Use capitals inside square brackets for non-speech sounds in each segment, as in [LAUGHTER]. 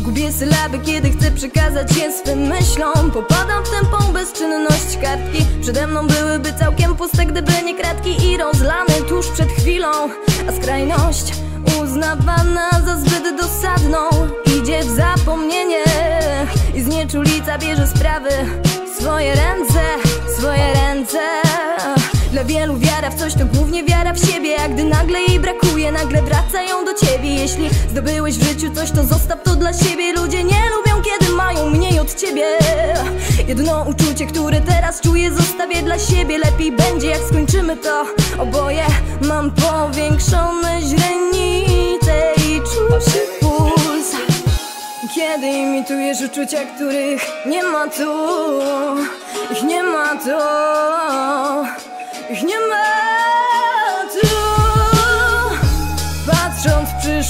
Gubię sylaby, kiedy chcę przekazać je swym myślom. Popadam w tępą bezczynność kartki. Przede mną byłyby całkiem puste, gdyby nie kratki I rozlany tuż przed chwilą. A skrajność uznawana za zbyt dosadną. Idzie w zapomnienie I znieczulica bierze sprawy. W swoje ręce, swoje ręce Dla wielu wiara w coś to głównie wiara w siebie A gdy nagle jej brakuje, nagle wracają do ciebie. Jeśli zdobyłeś w życiu coś, to zostaw to dla siebie. Ludzie nie lubią, kiedy mają mniej od ciebie. Jedno uczucie, które teraz czuję, zostawię dla siebie. Lepiej będzie, jak skończymy to oboje. Mam powiększone źrenice i czuję puls. Kiedy imitujesz uczucia, których nie ma tu Ich nie ma tu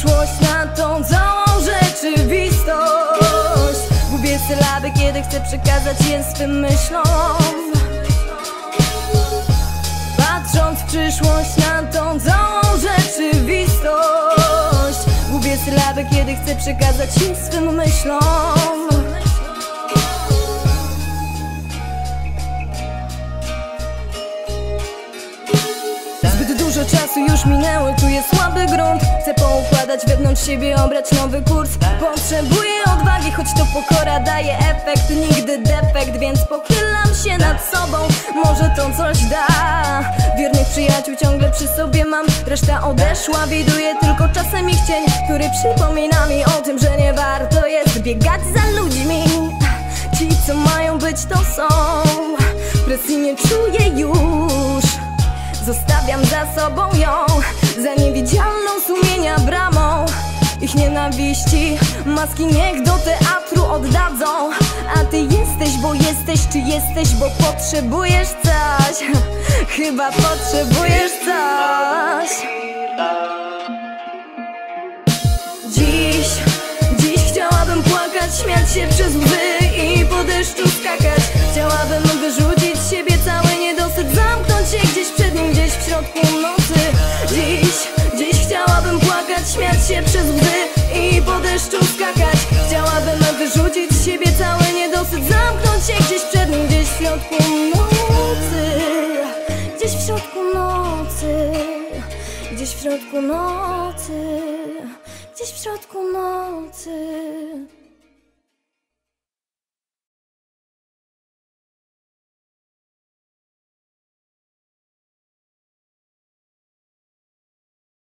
przyszłość na tą całą rzeczywistość. Gubię sylaby, kiedy chcę przekazać je swym myślom. Patrząc w przyszłość na tą całą rzeczywistość. Gubię sylaby, kiedy chcę przekazać je swym myślom. Zbyt dużo czasu już minęło, tu jest słaby grunt. Chcę poukładać wewnątrz siebie, obrać nowy kurs. Potrzebuję odwagi, choć to pokora daje efekt. Nigdy defekt, więc pochylam się nad sobą. Może to coś da. Wiernych przyjaciół ciągle przy sobie mam. Reszta odeszła, widuję tylko czasem ich cień Który przypomina mi o tym, że nie warto jest biegać za ludźmi. Ci co mają być to są. Presji nie czuję już. Zostawiam za sobą ją Za niewidzialną sumienia nienawiści. Maski niech do teatru oddadzą. A ty jesteś, bo jesteś Czy jesteś, bo potrzebujesz coś? [LAUGHS] Chyba potrzebujesz Śmiać się przez łzy i po deszczu skakać. Chciałabym wyrzucić z siebie cały niedosyt. Zamknąć się gdzieś przed nim, gdzieś w środku nocy. Gdzieś w środku nocy. Gdzieś w środku nocy. Gdzieś w środku nocy